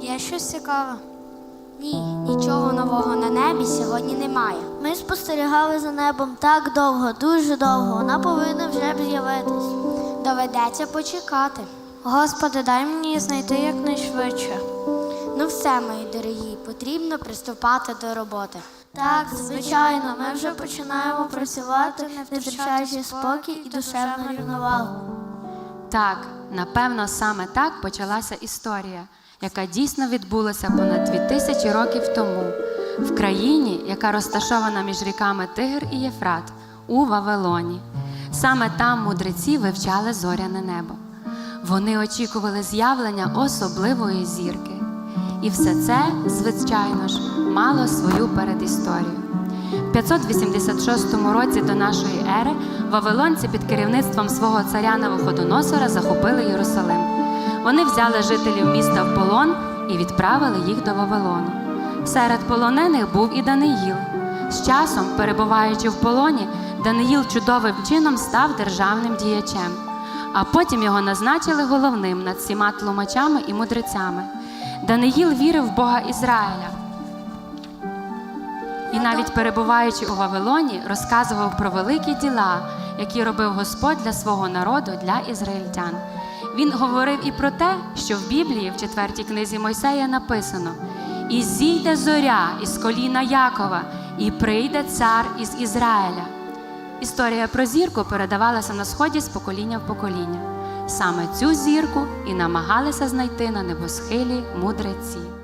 Є щось цікаве? Ні, нічого нового на небі сьогодні немає. Ми спостерігали за небом так довго, дуже довго. Вона повинна вже б з'явитись. Доведеться почекати. Господи, дай мені знайти якнайшвидше. Ну все, мої дорогі, потрібно приступати до роботи. Так, звичайно, ми вже починаємо працювати, не втрачаючи спокій і душевну рівновагу. Так, напевно, саме так почалася історія, яка дійсно відбулася понад дві тисячі років тому в країні, яка розташована між ріками Тигр і Єфрат у Вавилоні. Саме там мудреці вивчали зоряне небо. Вони очікували з'явлення особливої зірки. І все це, звичайно ж, мало свою передісторію. В 586 році до нашої ери вавилонці під керівництвом свого царя Навуходоносора захопили Єрусалим. Вони взяли жителів міста в полон і відправили їх до Вавилону. Серед полонених був і Даниїл. З часом, перебуваючи в полоні, Даниїл чудовим чином став державним діячем, а потім його назначили головним над всіма тлумачами і мудрецями. Даниїл вірив в Бога Ізраїля. І навіть перебуваючи у Вавилоні, розказував про великі діла, які робив Господь для свого народу, для ізраїльтян. Він говорив і про те, що в Біблії, в четвертій книзі Мойсея, написано: І зійде зоря із коліна Якова, і прийде цар із Ізраїля. Історія про зірку передавалася на сході з покоління в покоління. Саме цю зірку і намагалися знайти на небосхилі мудреці.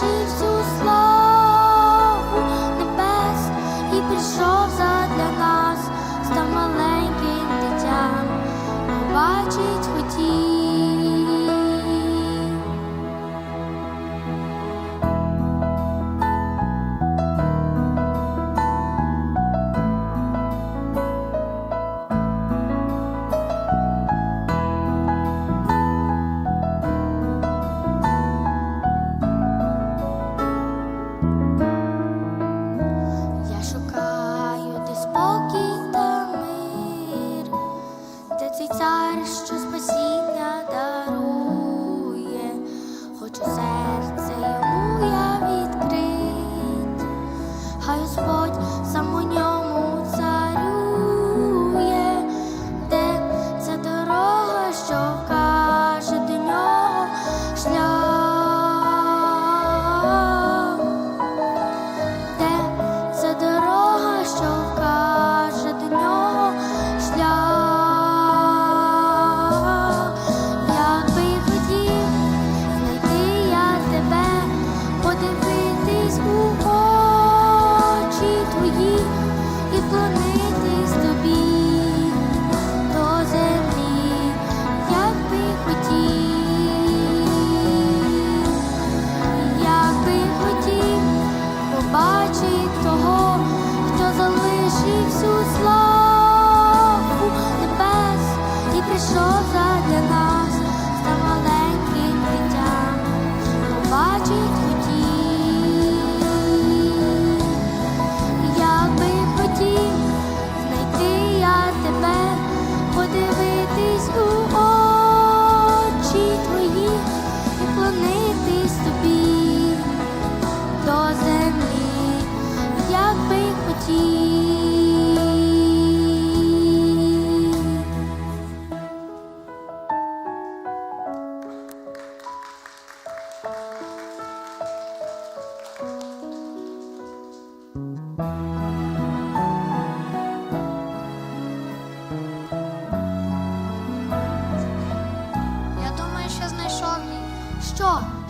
she's so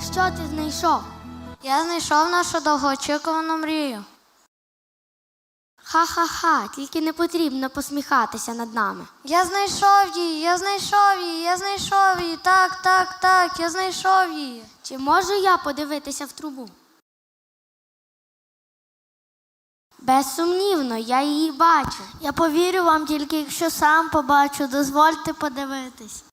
Що? Ти знайшов? Я знайшов нашу довгоочікувану мрію. Ха-ха-ха, тільки не потрібно посміхатися над нами. Я знайшов її, я знайшов її, я знайшов її. Так, так, так, я знайшов її. Чи можу я подивитися в трубу? Безсумнівно, я її бачу. Я повірю вам тільки, якщо сам побачу, дозвольте подивитись.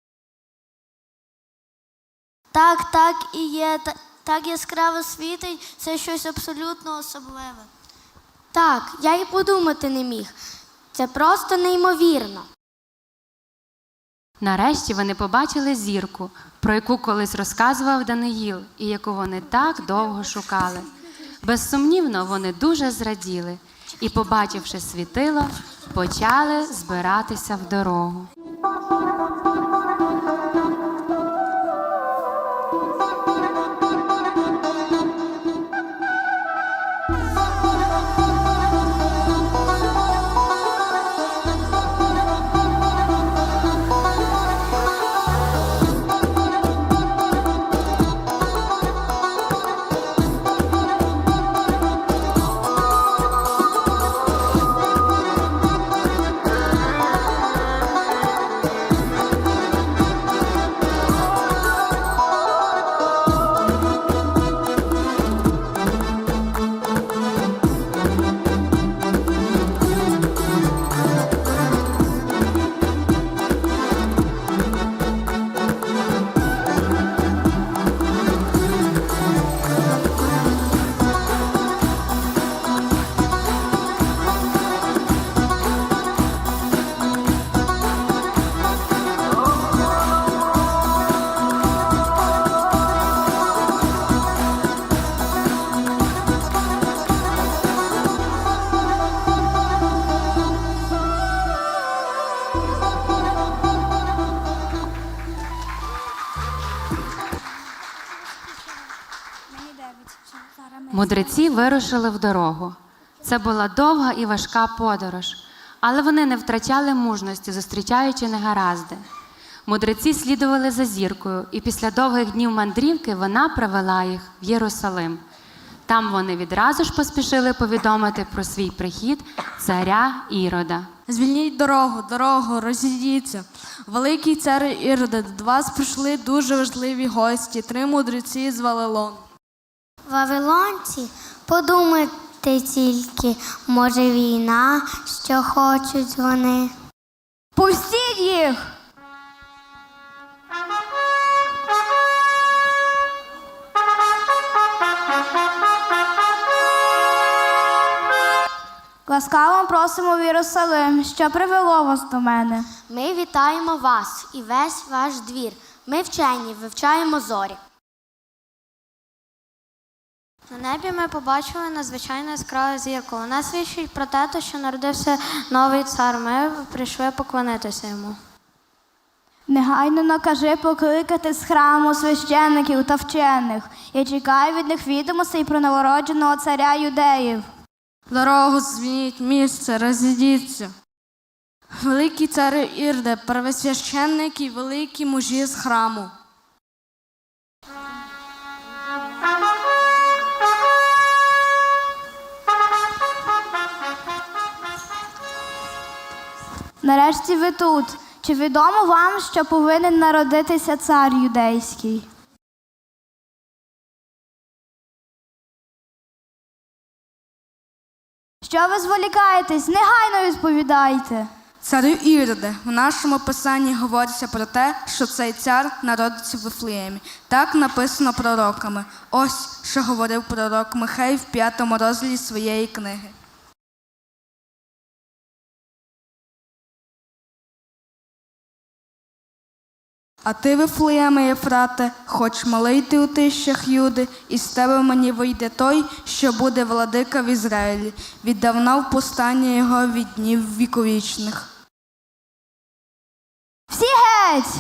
Так, так і є. Так яскраво світить, це щось абсолютно особливе. Так, я й подумати не міг. Це просто неймовірно. Нарешті вони побачили зірку, про яку колись розказував Даниїл, і яку вони так довго шукали. Безсумнівно, вони дуже зраділи і, побачивши світило, почали збиратися в дорогу. Мудреці вирушили в дорогу. Це була довга і важка подорож, але вони не втрачали мужності, зустрічаючи негаразди. Мудреці слідували за зіркою, і після довгих днів мандрівки вона привела їх в Єрусалим. Там вони відразу ж поспішили повідомити про свій прихід царя Ірода. Звільніть дорогу, дорогу, розійдіться. Великий цар Іроде, до вас прийшли дуже важливі гості, три мудреці з Вавилону. Вавилонці, подумайте тільки, може війна, що хочуть вони. Пустіть їх! Ласкаво просимо в Єрусалим, що привело вас до мене. Ми вітаємо вас і весь ваш двір. Ми вчені, вивчаємо зорі. На небі ми побачили надзвичайно яскраву зірку. Вона свідчить про те, що народився новий цар. Ми прийшли поклонитися йому. Негайно накажи покликати з храму священників та вчених. Я чекаю від них відомостей про новородженого царя юдеїв. Дорогу звільніть місце, розійдіться. Великий цар Ірде, первосвященники і великі мужі з храму. Нарешті ви тут. Чи відомо вам, що повинен народитися цар юдейський? Що ви зволікаєтесь? Негайно відповідайте. Царю Іроде, в нашому писанні говориться про те, що цей цар народиться в Вифлеємі. Так написано пророками. Ось що говорив пророк Михей в п'ятому розділі своєї книги. А ти, Вифлеєме Єфрате, хоч малий ти у тищах Юди, і з тебе мені вийде той, що буде владика в Ізраїлі, віддавна в повстання його від днів віковічних. Всі геть!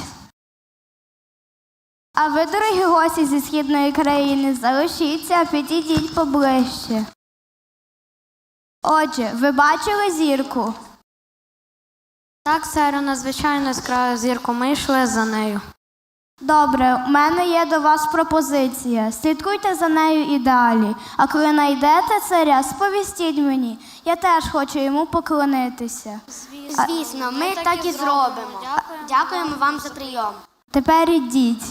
А ви, дорогі гості зі східної країни, залишіться, підійдіть поближче. Отже, ви бачили зірку? Так, царю, надзвичайно яскраву зірку. Ми йшли за нею. Добре, у мене є до вас пропозиція. Слідкуйте за нею і далі. А коли знайдете царя, сповістіть мені. Я теж хочу йому поклонитися. Звісно, ми так і зробимо. Дякуємо вам за прийом. Тепер ідіть.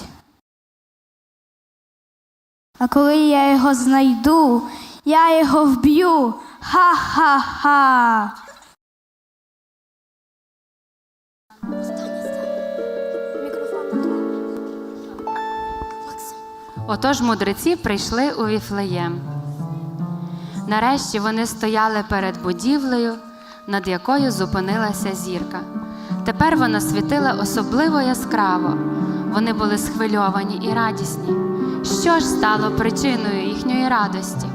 А коли я його знайду, я його вб'ю. Ха-ха-ха. Отож мудреці прийшли у Віфлеєм. Нарешті вони стояли перед будівлею, над якою зупинилася зірка. Тепер вона світила особливо яскраво. Вони були схвильовані і радісні. Що ж стало причиною їхньої радості?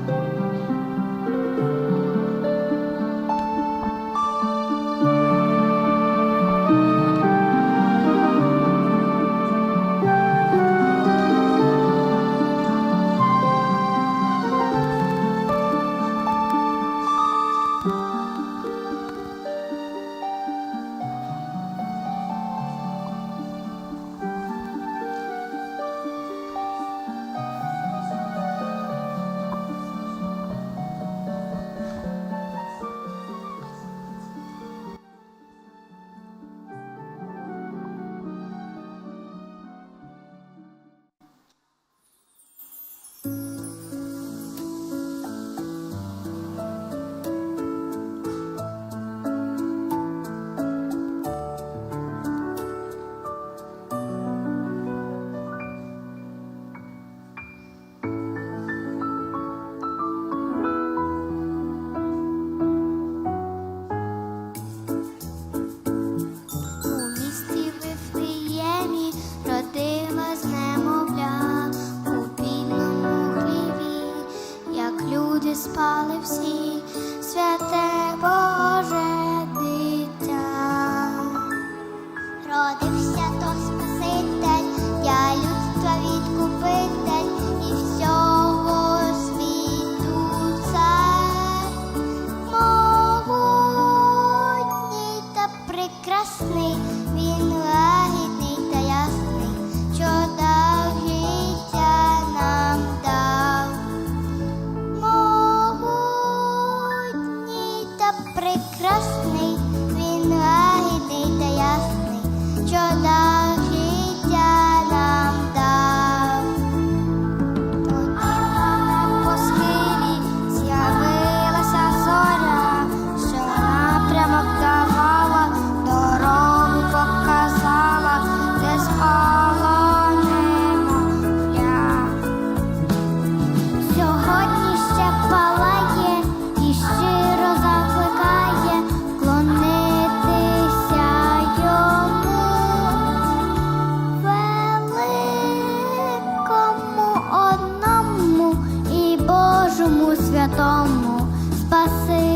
como passei.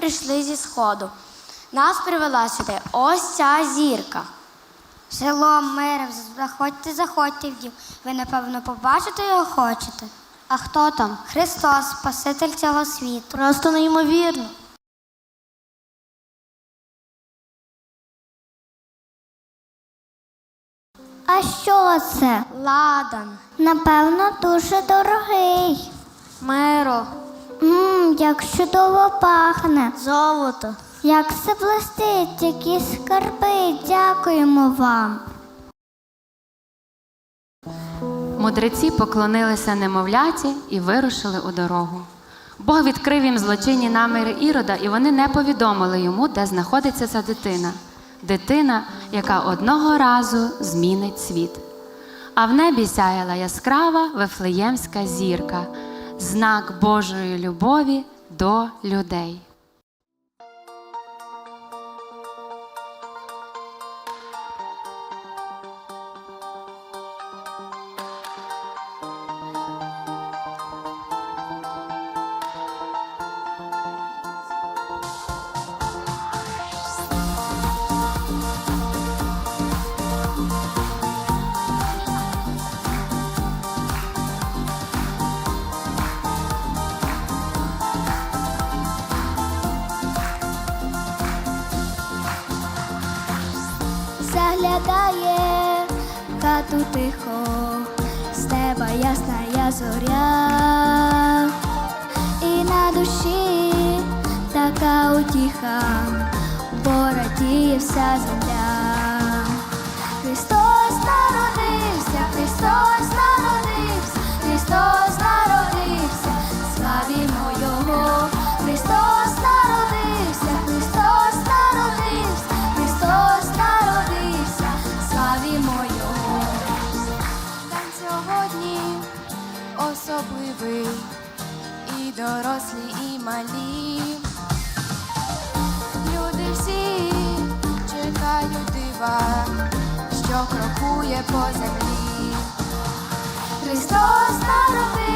Прийшли зі сходу. Нас привела сюди ось ця зірка. Село миром, заходьте, заходьте в дім. Ви, напевно, побачити його хочете. А хто там? Христос, Спаситель цього світу. Просто неймовірно. А що це? Ладан. Напевно, дуже дорогий. Миро, Мм, як чудово пахне. золото. Як все блистить, які скарби. Дякуємо вам. Мудреці поклонилися немовляті і вирушили у дорогу. Бог відкрив їм злочинні наміри Ірода, і вони не повідомили йому, де знаходиться ця дитина. Дитина, яка одного разу змінить світ. А в небі сяяла яскрава вифлеємська зірка, знак Божої любові до людей. Тихо, з неба ясна я зоря, і на душі така утіха, порадіє вся земля. Малі. Люди всі чекають дива, що крокує по землі. Христос народився,